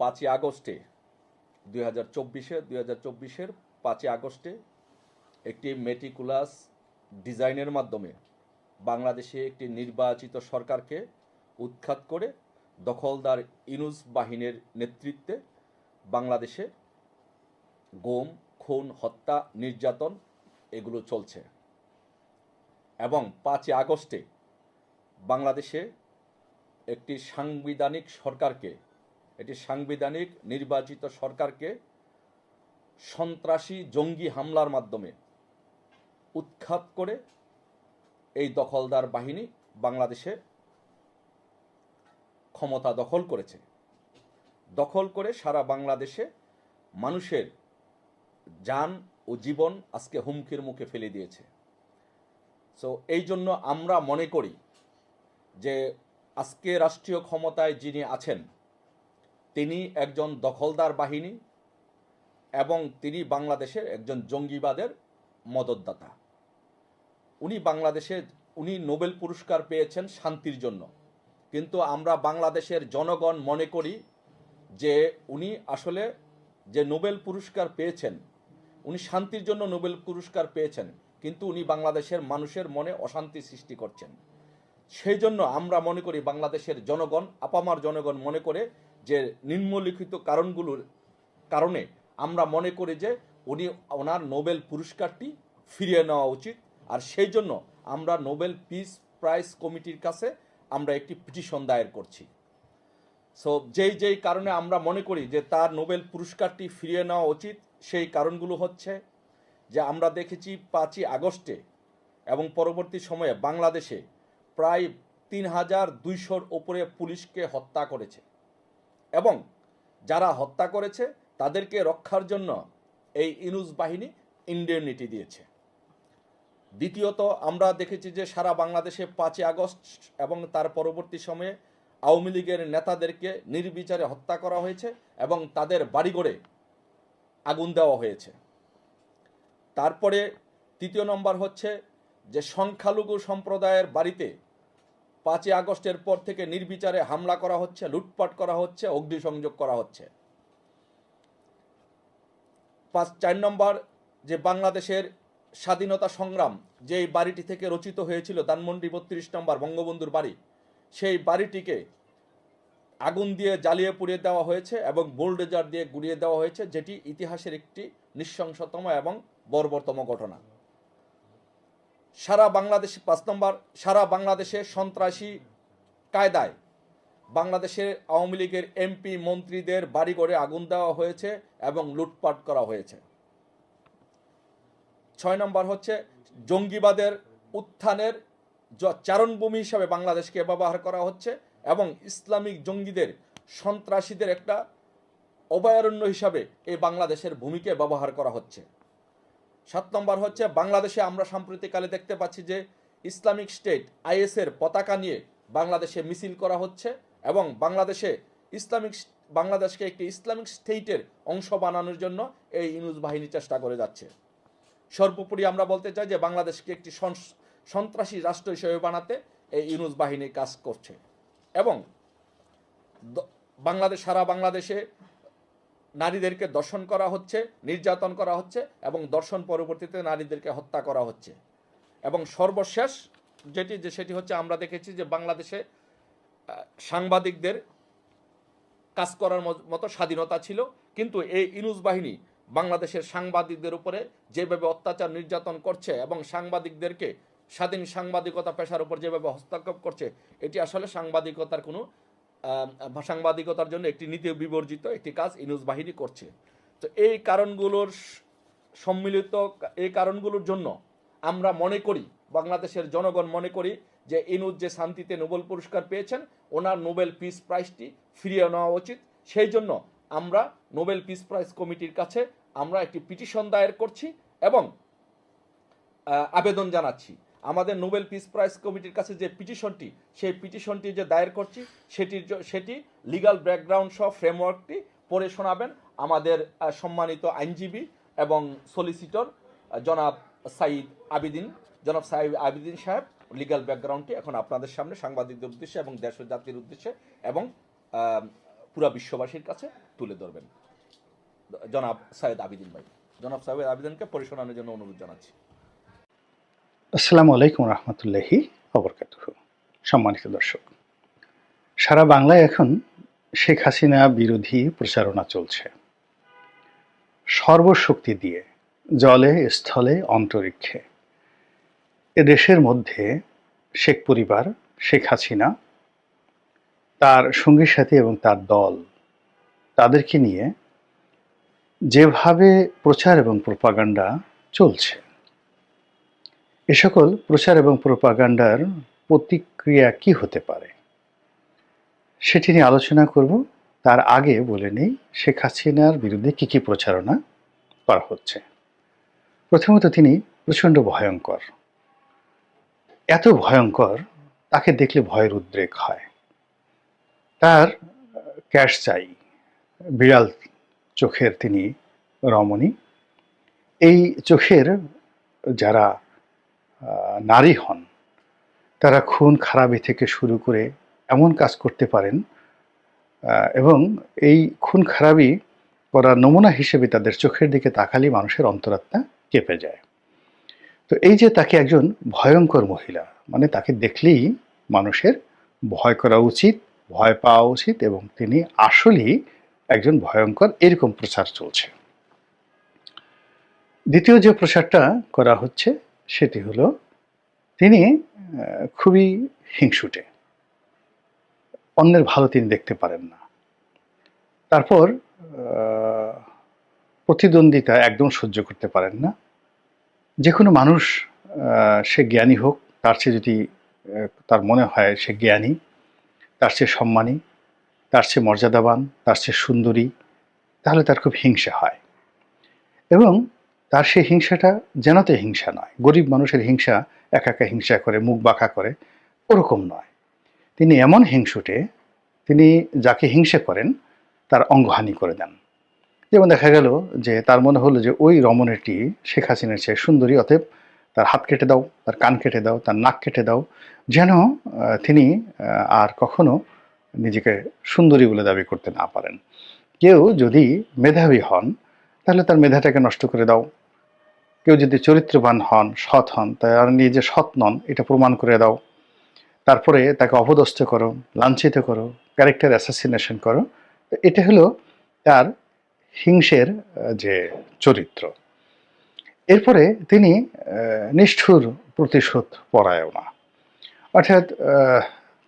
পাঁচই আগস্টে, দুই হাজার চব্বিশে, দুই হাজার চব্বিশের পাঁচই আগস্টে একটি মেটিকুলাস ডিজাইনের মাধ্যমে বাংলাদেশে একটি নির্বাচিত সরকারকে উৎখাত করে দখলদার ইনুস বাহিনীর নেতৃত্বে বাংলাদেশে গোম, খুন, হত্যা, নির্যাতন এগুলো চলছে। এবং পাঁচই আগস্টে বাংলাদেশে একটি সাংবিধানিক সরকারকে একটি সাংবিধানিক নির্বাচিত সরকারকে সন্ত্রাসী জঙ্গি হামলার মাধ্যমে উৎখাত করে এই দখলদার বাহিনী বাংলাদেশে ক্ষমতা দখল করেছে। দখল করে সারা বাংলাদেশে মানুষের যান ও জীবন আজকে হুমকির মুখে ফেলে দিয়েছে। সো এই জন্য আমরা মনে করি যে আজকে রাষ্ট্রীয় ক্ষমতায় যিনি আছেন তিনি একজন দখলদার বাহিনী এবং তিনি বাংলাদেশের একজন জঙ্গিবাদের মদতদাতা। উনি বাংলাদেশে, উনি নোবেল পুরস্কার পেয়েছেন শান্তির জন্য। কিন্তু আমরা বাংলাদেশের জনগণ মনে করি যে উনি আসলে যে নোবেল পুরস্কার পেয়েছেন, উনি শান্তির জন্য নোবেল পুরস্কার পেয়েছেন, কিন্তু উনি বাংলাদেশের মানুষের মনে অশান্তি সৃষ্টি করছেন। সেই জন্য আমরা মনে করি বাংলাদেশের জনগণ, আপামার জনগণ মনে করে যে নিম্নলিখিত কারণগুলোর কারণে আমরা মনে করি যে উনি ওনার নোবেল পুরস্কারটি ফিরিয়ে নেওয়া উচিত। আর সেই জন্য আমরা নোবেল পিস প্রাইজ কমিটির কাছে আমরা একটি পিটিশন দায়ের করছি। সো যেই যেই কারণে আমরা মনে করি যে তার নোবেল পুরস্কারটি ফিরিয়ে নেওয়া উচিত, সেই কারণগুলো হচ্ছে যে আমরা দেখেছি পাঁচই আগস্টে এবং পরবর্তী সময়ে বাংলাদেশে প্রায় তিন হাজার দুইশোর ওপরে পুলিশকে হত্যা করেছে। এবং যারা হত্যা করেছে, তাদেরকে রক্ষার জন্য এই ইনুস বাহিনী ইন্ডেমনিটি দিয়েছে। দ্বিতীয়ত, আমরা দেখেছি যে সারা বাংলাদেশে পাঁচই আগস্ট এবং তার পরবর্তী সময়ে আওয়ামী লীগের নেতাদেরকে নির্বিচারে হত্যা করা হয়েছে এবং তাদের বাড়িঘরে আগুন দেওয়া হয়েছে। তারপরে তৃতীয় নম্বর হচ্ছে যে সংখ্যালঘু সম্প্রদায়ের বাড়িতে পাঁচই আগস্টের পর থেকে নির্বিচারে হামলা করা হচ্ছে, লুটপাট করা হচ্ছে, অগ্নিসংযোগ করা হচ্ছে। পাঁচ, চার নম্বর যে বাংলাদেশের স্বাধীনতা সংগ্রাম, যেই বাড়িটি থেকে রচিত হয়েছিল, ধানমন্ডি বত্রিশ নম্বর বঙ্গবন্ধুর বাড়ি, সেই বাড়িটিকে আগুন দিয়ে জ্বালিয়ে পুড়িয়ে দেওয়া হয়েছে এবং বোল্ডেজার দিয়ে গুড়িয়ে দেওয়া হয়েছে, যেটি ইতিহাসের একটি নৃশংসতম এবং বর্বরতম ঘটনা। সারা বাংলাদেশে পাঁচ নম্বর, সারা বাংলাদেশে সন্ত্রাসী কায়দায় বাংলাদেশের আওয়ামী লীগের এমপি মন্ত্রীদের বাড়িঘরে আগুন দেওয়া হয়েছে এবং লুটপাট করা হয়েছে। ছয় নম্বর হচ্ছে জঙ্গিবাদের উত্থানের চারণভূমি হিসাবে বাংলাদেশকে ব্যবহার করা হচ্ছে এবং ইসলামিক জঙ্গিদের, সন্ত্রাসীদের একটা অভয়ারণ্য হিসাবে এই বাংলাদেশের ভূমিকে ব্যবহার করা হচ্ছে। সাত নম্বর হচ্ছে, বাংলাদেশে আমরা সাম্প্রতিককালে দেখতে পাচ্ছি যে ইসলামিক স্টেট আইএসের পতাকা নিয়ে বাংলাদেশে মিছিল করা হচ্ছে এবং বাংলাদেশে ইসলামিক বাংলাদেশকে একটি ইসলামিক স্টেটের অংশ বানানোর জন্য এই ইনুজ বাহিনী চেষ্টা করে যাচ্ছে। সর্বোপরি আমরা বলতে চাই যে বাংলাদেশকে একটি সন- সন্ত্রাসী রাষ্ট্র হিসেবে বানাতে এই ইউনুস বাহিনী কাজ করছে এবং বাংলাদেশ সারা বাংলাদেশে নারীদেরকে দর্শন করা হচ্ছে, নির্যাতন করা হচ্ছে এবং দর্শন পরবর্তীতে নারীদেরকে হত্যা করা হচ্ছে। এবং সর্বশেষ যেটি যে সেটি হচ্ছে আমরা দেখেছি যে বাংলাদেশে সাংবাদিকদের কাজ করার মত- স্বাধীনতা ছিল। কিন্তু এই ইনুজ বাহিনী বাংলাদেশের সাংবাদিকদের উপরে যেভাবে অত্যাচার, নির্যাতন করছে এবং সাংবাদিকদেরকে স্বাধীন সাংবাদিকতা পেশার উপর যেভাবে হস্তক্ষেপ করছে, এটি আসলে সাংবাদিকতার কোনো সাংবাদিকতার জন্য একটি নীতি বিবর্জিত, একটি কাজ ইনুজ বাহিনী করছে। তো এই কারণগুলোর সম্মিলিত এই কারণগুলোর জন্য আমরা মনে করি, বাংলাদেশের জনগণ মনে করি যে ইনুজ যে শান্তিতে নোবেল পুরস্কার পেয়েছেন, ওনার নোবেল পিস প্রাইজটি ফিরিয়ে নেওয়া উচিত। সেই জন্য আমরা নোবেল পিস প্রাইজ কমিটির কাছে আমরা একটি পিটিশন দায়ের করছি এবং আবেদন জানাচ্ছি। আমাদের নোবেল পিস প্রাইজ কমিটির কাছে যে পিটিশনটি, সেই পিটিশনটি যে দায়ের করছি, সেটির সেটি লিগাল ব্যাকগ্রাউন্ড সহ ফ্রেমওয়ার্কটি পড়ে শোনাবেন আমাদের সম্মানিত আইনজীবী এবং সলিসিটর জনাব সাইদ আবিদিন। জনাব সাইদ আবিদিন সাহেব লিগাল ব্যাকগ্রাউন্ডটি এখন আপনাদের সামনে সাংবাদিকদের উদ্দেশ্যে এবং দেশ জাতির উদ্দেশ্যে এবং পুরা বিশ্ববাসীর কাছে তুলে ধরবেন। জনাব সাইদ আবিদিন ভাই। জনাব সাইদ আবিদিনকে পরিচালনার জন্য অনুরোধ জানাচ্ছি। আসসালামু আলাইকুম রহমতুল্লাহি অবরকাত সম্মানিত দর্শক, সারা বাংলায় এখন শেখ হাসিনা বিরোধী প্রচারণা চলছে। সর্বশক্তি দিয়ে, জলে, স্থলে, অন্তরিক্ষে। এ দেশের মধ্যে শেখ পরিবার, শেখ হাসিনা, তার সঙ্গী সাথী এবং তার দল, তাদেরকে নিয়ে যেভাবে প্রচার এবং প্রপাগান্ডা চলছে এ সকল প্রচার এবং প্রোপাগান্ডার প্রতিক্রিয়া কি হতে পারে? সেটি নিয়ে আলোচনা করব। তার আগে বলে নেই, শেখ হাসিনার বিরুদ্ধে কী কী প্রচারণা করা হচ্ছে। প্রথমত তিনি প্রচণ্ড ভয়ঙ্কর। এত ভয়ঙ্কর, তাকে দেখলে ভয়ের উদ্রেক হয়। তার ক্যাশ চাই, বিড়াল চোখের তিনি রমণী। এই চোখের যারা নারী হন, তারা খুন খারাপি থেকে শুরু করে এমন কাজ করতে পারেন এবং এই খুন খারাপি করার নমুনা হিসেবে তাদের চোখের দিকে তাকালে মানুষের অন্তরাত্মা কেঁপে যায়। তো এই যে তাকে একজন ভয়ঙ্কর মহিলা মানে তাকে দেখলেই মানুষের ভয় করা উচিত, ভয় পাওয়া উচিত এবং তিনি আসলেই একজন ভয়ঙ্কর, এরকম প্রচার চলছে। দ্বিতীয় যে প্রচারটা করা হচ্ছে সেটি হলো, তিনি খুবই হিংসুটে। অন্যের ভালো তিনি দেখতে পারেন না। তারপর প্রতিদ্বন্দ্বিতা একদম সহ্য করতে পারেন না। যে কোনো মানুষ সে জ্ঞানী হোক, তার চেয়ে যদি তার মনে হয় সে জ্ঞানী, তার চেয়ে সম্মানী, তার চেয়ে মর্যাদাবান, তার চেয়ে সুন্দরী, তাহলে তার খুব হিংসা হয়। এবং তার সেই হিংসাটা যেনতে হিংসা নয়। গরিব মানুষের হিংসা একা একা হিংসা করে, মুখ বাঁকা করে, ওরকম নয়। তিনি এমন হিংসুটে, তিনি যাকে হিংসা করেন, তার অঙ্গহানি করে দেন। যেমন দেখা গেল যে তার মনে হলো যে ওই রমণীটি শেখ হাসিনার চেয়ে সুন্দরী, অতএব তার হাত কেটে দাও, তার কান কেটে দাও, তার নাক কেটে দাও, যেন তিনি আর কখনো নিজেকে সুন্দরী বলে দাবি করতে না পারেন। কেউ যদি মেধাবী হন, তাহলে তার মেধাটাকে নষ্ট করে দাও কেউ যদি চরিত্রবান হন, সৎ হন তার নিজে সৎ নন, এটা প্রমাণ করে দাও। তারপরে তাকে অপদস্থ করো, লাঞ্ছিত করো ক্যারেক্টার অ্যাসাসিনেশন করো। তো এটা হলো তার হিংসের যে চরিত্র। এরপরে তিনি নিষ্ঠুর প্রতিশোধ পরায়ণা অর্থাৎ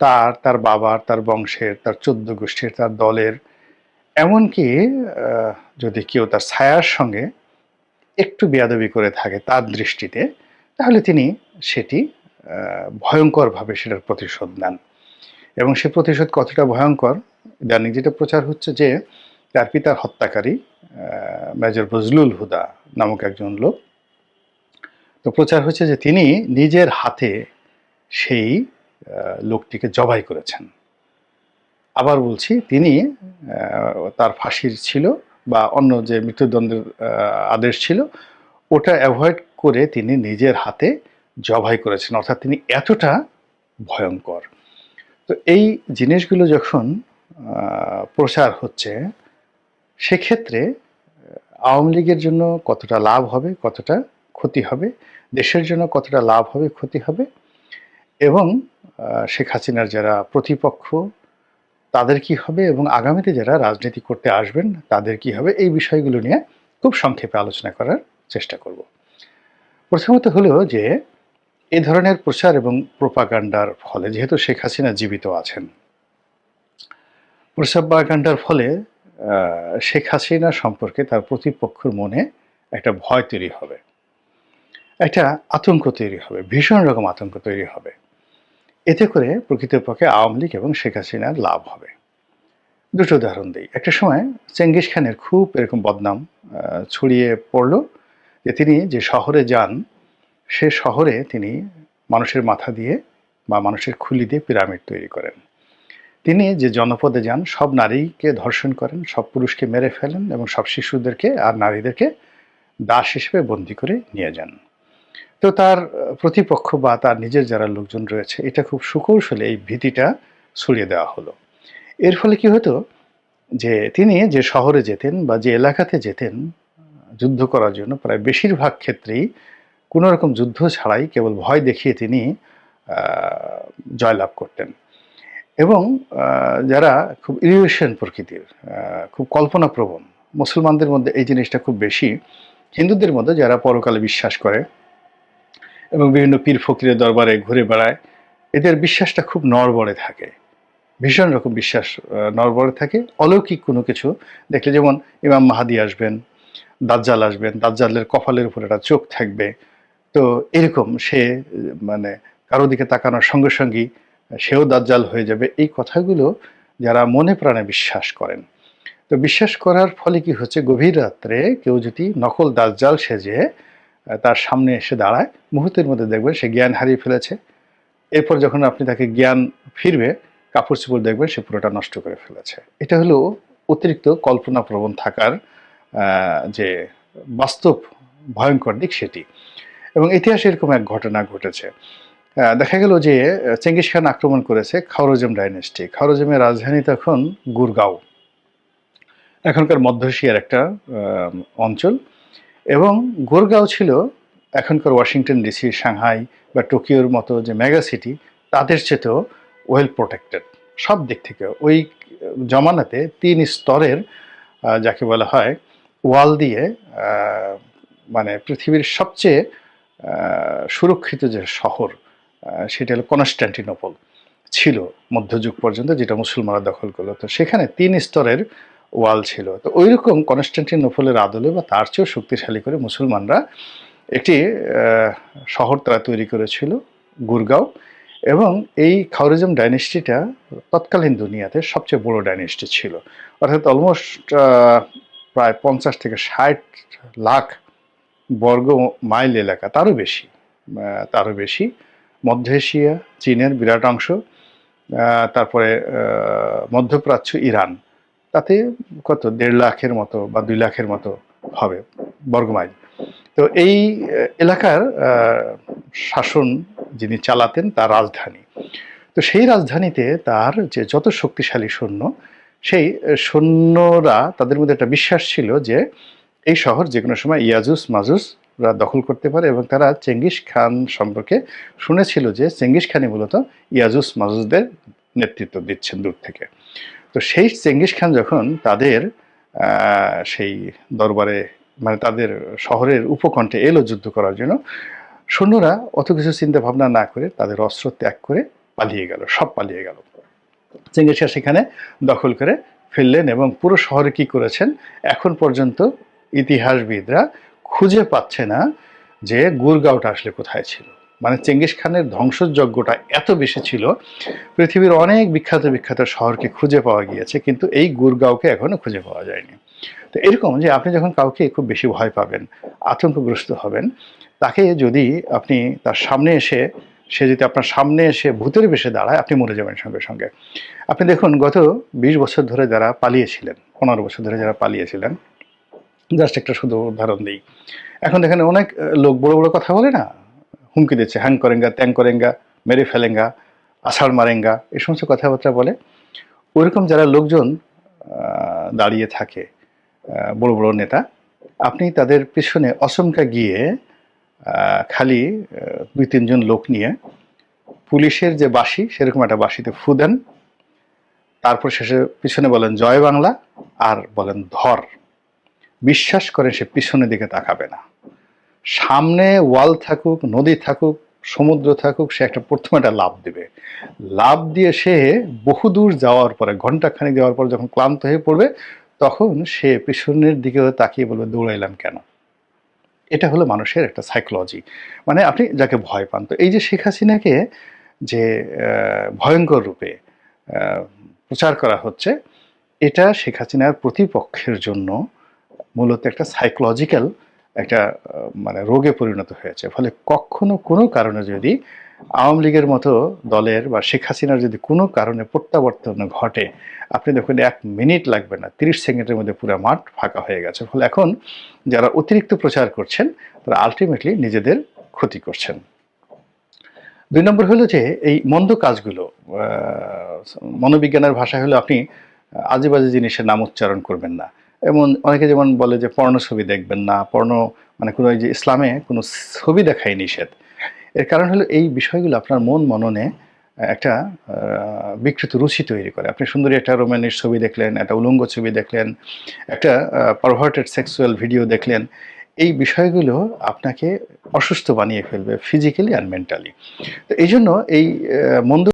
তার তার বাবার, তার বংশের, তার চোদ্দ গোষ্ঠীর, তার দলের, এমনকি যদি কেউ তার ছায়ার সঙ্গে একটু বেয়াদবি করে থাকে তার দৃষ্টিতে, তাহলে তিনি সেটি ভয়ঙ্করভাবে সেটার প্রতিশোধ নেন। এবং সে প্রতিশোধ কতটা ভয়ঙ্কর? ইদানিং যেটা প্রচার হচ্ছে যে, তার পিতার হত্যাকারী মেজর বজলুল হুদা নামক একজন লোক। তো প্রচার হচ্ছে যে তিনি নিজের হাতে সেই লোকটিকে জবাই করেছেন। আবার বলছি, তিনি তার ফাঁসির ছিল বা অন্য যে মৃত্যুদণ্ডের আদেশ ছিল, ওটা অ্যাভয়েড করে তিনি নিজের হাতে জবাই করেছেন। অর্থাৎ তিনি এতটা ভয়ঙ্কর। তো এই জিনিসগুলো যখন প্রচার হচ্ছে, সেক্ষেত্রে আওয়ামী লীগের জন্য কতটা লাভ হবে, কতটা ক্ষতি হবে, দেশের জন্য কতটা লাভ হবে, ক্ষতি হবে, এবং শেখ হাসিনার যারা প্রতিপক্ষ তাদের কি হবে এবং আগামীতে যারা রাজনীতি করতে আসবেন, তাদের কি হবে? এই বিষয়গুলো নিয়ে খুব সংক্ষেপে আলোচনা করার চেষ্টা করব। প্রথমত হলো যে, এ ধরনের প্রচার এবং প্রোপাগান্ডার ফলে, যেহেতু শেখ হাসিনা জীবিত আছেন প্রোপাগান্ডার ফলে শেখ হাসিনা সম্পর্কে তার প্রতিপক্ষের মনে একটা ভয় তৈরি হবে, একটা আতঙ্ক তৈরি হবে, ভীষণ রকম আতঙ্ক তৈরি হবে। এতে করে প্রকৃতপক্ষে আওয়ামী লীগ এবং শেখ হাসিনার লাভ হবে। দুটো উদাহরণ দিই। একটা সময় চেঙ্গিস খানের খুব এরকম বদনাম ছড়িয়ে পড়ল যে তিনি যে শহরে যান, সে শহরে তিনি মানুষের মাথা দিয়ে বা মানুষের খুলি দিয়ে পিরামিড তৈরি করেন। তিনি যে জনপদে যান, সব নারীকে ধর্ষণ করেন, সব পুরুষকে মেরে ফেলেন এবং সব শিশুদেরকে আর নারীদেরকে দাস হিসেবে বন্দি করে নিয়ে যান। তো তার প্রতিপক্ষ বা তার নিজের যারা লোকজন রয়েছে, এটা খুব সুকৌশলে এই ভীতিটা ছড়িয়ে দেওয়া হলো। এর ফলে কি হতো যে তিনি যে শহরে যেতেন বা যে এলাকাতে যেতেন, যুদ্ধ করার জন্য প্রায় বেশিরভাগ ক্ষেত্রেই কোনো রকম যুদ্ধ ছাড়াই কেবল ভয় দেখিয়ে তিনি জয়লাভ করতেন। এবং যারা খুব ইরিয়েশন প্রকৃতির খুব কল্পনাপ্রবণ, মুসলমানদের মধ্যে এই জিনিসটা খুব বেশি, হিন্দুদের মধ্যে যারা পরকালে বিশ্বাস করে এবং বিভিন্ন পীর ফকিরের দরবারে ঘুরে বেড়ায়, এদের বিশ্বাসটা খুব নড়বড়ে থাকে। ভীষণ রকম বিশ্বাস নড়বড়ে থাকে। অলৌকিক কোনো কিছু দেখলে যেমন ইমাম মাহাদি আসবেন, দাজ্জাল আসবেন, দাজ্জালের কপালের উপর একটা চোখ থাকবে। তো এরকম সে মানে কারও দিকে তাকানোর সঙ্গে সঙ্গেই সেও দাজ্জাল হয়ে যাবে। এই কথাগুলো যারা মনে প্রাণে বিশ্বাস করেন। তো বিশ্বাস করার ফলে কি হচ্ছে? গভীর রাত্রে কেউ যদি নকল দাজ্জাল সেজে তার সামনে এসে দাঁড়ায়। মুহূর্তের মধ্যে দেখবেন সে জ্ঞান হারিয়ে ফেলেছে। এরপর যখন আপনি তাকে জ্ঞান ফিরবে, কাপড় চোপড় দেখবেন, সে পুরোটা নষ্ট করে ফেলেছে। এটা হলো অতিরিক্ত কল্পনাপ্রবণ থাকার যে বাস্তব ভয়ঙ্কর দিক সেটি। এবং ইতিহাসে এরকম এক ঘটনা ঘটেছে। দেখা গেল যে, চেঙ্গিস খান আক্রমণ করেছে খাওরজম ডাইনেস্টি। খাওরজমের রাজধানী তখন গুরগাঁও। এখনকার মধ্য এশিয়ার একটা অঞ্চল। এবং গোরগাঁও ছিল এখনকার ওয়াশিংটন ডিসি, সাংহাই বা টোকিওর মতো যে মেগা সিটি, তাদের চেয়েতেও ওয়েল প্রোটেক্টেড। সব দিক থেকে ওই জমানাতে তিন স্তরের যাকে বলা হয়, ওয়াল দিয়ে মানে পৃথিবীর সবচেয়ে সুরক্ষিত যে শহর সেটা হলো কনস্ট্যান্টিনোপল ছিল মধ্যযুগ পর্যন্ত, যেটা মুসলমানরা দখল করল। তো সেখানে তিন স্তরের ওয়াল ছিল। তো ওই রকম কনস্ট্যান্টিনোপলের আদলে বা তার চেয়েও শক্তিশালী করে মুসলমানরা একটি শহর তারা তৈরি করেছিল, গুরগাঁও, এবং এই খাওরিজম ডাইনেস্টিটা তৎকালীন দুনিয়াতে সবচেয়ে বড় ডাইনেস্টি ছিল। অর্থাৎ অলমোস্ট প্রায় পঞ্চাশ থেকে ষাট লাখ বর্গ মাইল এলাকা, তারও বেশি তারও বেশি। মধ্য এশিয়া, চীনের বিরাট অংশ তারপরে মধ্যপ্রাচ্য, ইরান। তাতে কত, দেড় লাখের মতো বা দুই লাখের মতো হবে বর্গমাইল। তো এই এলাকার শাসন যিনি চালাতেন তার রাজধানী। তো সেই রাজধানীতে তার যে যত শক্তিশালী সৈন্য, সেই সৈন্যরা তাদের মধ্যে একটা বিশ্বাস ছিল যে এই শহর যে কোনো সময় ইয়াজুস মাজুসরা দখল করতে পারে এবং তারা চেঙ্গিস খান সম্পর্কে শুনেছিল যে চেঙ্গিস খানই মূলত ইয়াজুস, মাজুসদের নেতৃত্ব দিচ্ছেন দূর থেকে। তো সেই চেঙ্গিস খান যখন তাদের সেই দরবারে মানে তাদের শহরের উপকণ্ঠে এলো যুদ্ধ করার জন্য, সৈন্যরা অত কিছু চিন্তা ভাবনা না করে তাদের অস্ত্র ত্যাগ করে পালিয়ে গেল, সব পালিয়ে গেল। চেঙ্গিস খান সেখানে দখল করে ফেললেন এবং পুরো শহরে কি করেছেন? এখন পর্যন্ত ইতিহাসবিদরা খুঁজে পাচ্ছে না যে গুরগাঁওটা আসলে কোথায় ছিল। মানে চেঙ্গিস খানের ধ্বংসযজ্ঞটা এত বেশি ছিল, পৃথিবীর অনেক বিখ্যাত বিখ্যাত শহরকে খুঁজে পাওয়া গিয়েছে, কিন্তু এই গুরগাঁওকে এখনও খুঁজে পাওয়া যায়নি। তো এরকম যে আপনি যখন কাউকে খুব বেশি ভয় পাবেন, আতঙ্কগ্রস্ত হবেন, তাকে যদি আপনি তার সামনে এসে, সে যদি আপনার সামনে এসে ভূতের বেশে দাঁড়ায়, আপনি মরে যাবেন সঙ্গে সঙ্গে। আপনি দেখুন, গত বিশ বছর ধরে যারা পালিয়েছিলেন, পনেরো বছর ধরে যারা পালিয়েছিলেন, জাস্ট একটা শুধু উদাহরণ দিই। এখন দেখেন অনেক লোক বড় বড় কথা বলে না হুমকি দিচ্ছে, হ্যাং করেঙ্গা, ত্যাং করেঙ্গা, মেরে ফেলেঙ্গা, আষাঢ় মারেঙ্গা, এই সমস্ত কথাবার্তা বলে ওইরকম যারা লোকজন দাঁড়িয়ে থাকে বড় বড় নেতা, আপনি তাদের পিছনে অসমকা গিয়ে খালি দুই তিনজন লোক নিয়ে পুলিশের যে বাঁশি, সেরকম একটা বাঁশিতে ফু দেন, তারপর শেষে পিছনে বলেন জয় বাংলা আর বলেন ধর। বিশ্বাস করে সে পিছনের দিকে তাকাবে না। সামনে ওয়াল থাকুক, নদী থাকুক, সমুদ্র থাকুক, সে একটা প্রথমে একটা লাভ দিবে। লাভ দিয়ে সে বহুদূর যাওয়ার পরে ঘণ্টা খানিক যাওয়ার পর যখন ক্লান্ত হয়ে পড়বে, তখন সে পিছনের দিকেও তাকিয়ে বলবে, দৌড়াইলাম কেন? এটা হলো মানুষের একটা সাইকোলজি মানে আপনি যাকে ভয় পান, তো এই যে শেখ হাসিনাকে যে ভয়ঙ্কর রূপে প্রচার করা হচ্ছে, এটা শেখ হাসিনার প্রতিপক্ষের জন্য মূলত একটা সাইকোলজিক্যাল একটা মানে রোগে পরিণত হয়েছে। ফলে কখনো কোনো কারণে যদি আওয়ামী লীগের মতো দলের বা শেখ হাসিনার যদি কোনো কারণে প্রত্যাবর্তন ঘটে, আপনি দেখুন এক মিনিট লাগবে না, তিরিশ সেকেন্ডের মধ্যে পুরো মাঠ ফাঁকা হয়ে গেছে। ফলে এখন যারা অতিরিক্ত প্রচার করছেন, তারা আলটিমেটলি নিজেদের ক্ষতি করছেন। দুই নম্বর হলো যে, এই মন্দ কাজগুলো মনোবিজ্ঞানের ভাষায় হলো আপনি আজেবাজে জিনিসের নাম উচ্চারণ করবেন না। এমন অনেকে যেমন বলে যে পর্ণ ছবি দেখবেন না, পর্ণ মানে কোনো যে ইসলামে কোনো ছবি দেখাই নিষেধ। এর কারণ হলো এই বিষয়গুলো আপনার মন মননে একটা বিকৃত রুচি তৈরি করে। আপনি সুন্দরী একটা রোমানের ছবি দেখলেন, একটা উলঙ্গ ছবি দেখলেন, একটা পারভার্টেড সেক্সুয়াল ভিডিও দেখলেন। এই বিষয়গুলো আপনাকে অসুস্থ বানিয়ে ফেলবে ফিজিক্যালি আর মেন্টালি তো এই জন্য এই মন্দ